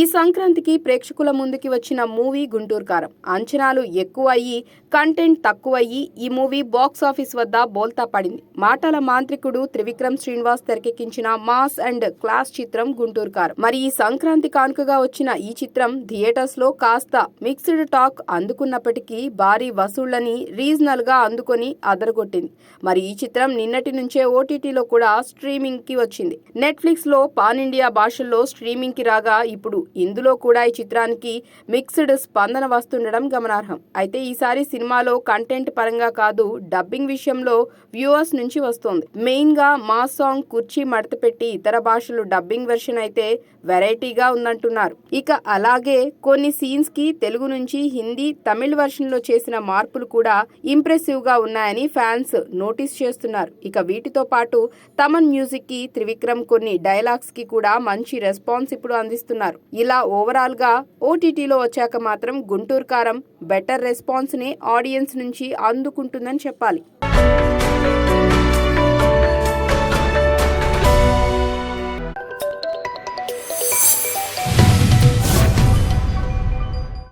ఈ సంక్రాంతికి ప్రేక్షకుల ముందుకి వచ్చిన మూవీ గుంటూరు కారం. అంచనాలు ఎక్కువ అయ్యి కంటెంట్ తక్కువ అయ్యి ఈ మూవీ బాక్స్ ఆఫీస్ వద్ద బోల్తా పడింది. మాటల మాంత్రికుడు త్రివిక్రమ్ శ్రీనివాస్ తెరకెక్కించిన మాస్ అండ్ క్లాస్ చిత్రం గుంటూరు కారం. మరి ఈ సంక్రాంతి కానుకగా వచ్చిన ఈ చిత్రం థియేటర్స్లో కాస్త మిక్స్డ్ టాక్ అందుకున్నప్పటికీ భారీ వసూళ్ళని రీజనల్గా అందుకొని అదరగొట్టింది. మరి ఈ చిత్రం నిన్నటి నుంచే ఓటీటీలో కూడా స్ట్రీమింగ్కి వచ్చింది. నెట్ఫ్లిక్స్లో పాన్ ఇండియా భాషల్లో స్ట్రీమింగ్కి రాగా ఇప్పుడు ఇందులో కూడా ఈ చిత్రానికి మిక్స్డ్ స్పందన వస్తుండడం గమనార్హం. అయితే ఈసారి సినిమాలో కంటెంట్ పరంగా కాదు డబ్బింగ్ విషయంలో వ్యూవర్స్ నుంచి వస్తోంది. మెయిన్గా మా సాంగ్ కుర్చీ మడత పెట్టి ఇతర భాషలు డబ్బింగ్ వెర్షన్ అయితే వెరైటీగా ఉందంటున్నారు. ఇక అలాగే కొన్ని సీన్స్కి తెలుగు నుంచి హిందీ తమిళ్ వెర్షన్లో చేసిన మార్పులు కూడా ఇంప్రెసివ్గా ఉన్నాయని ఫ్యాన్స్ నోటీస్ చేస్తున్నారు. ఇక వీటితో పాటు తమన్ మ్యూజిక్కి త్రివిక్రమ్ కొన్ని డైలాగ్స్కి కూడా మంచి రెస్పాన్స్ ఇప్పుడు అందిస్తున్నారు. ఇలా ఓవరాల్గా ఓటీటీలో వచ్చాక మాత్రం గుంటూరు కారం బెటర్ రెస్పాన్స్ని ఆడియన్స్ నుంచి అందుకుంటుందని చెప్పాలి.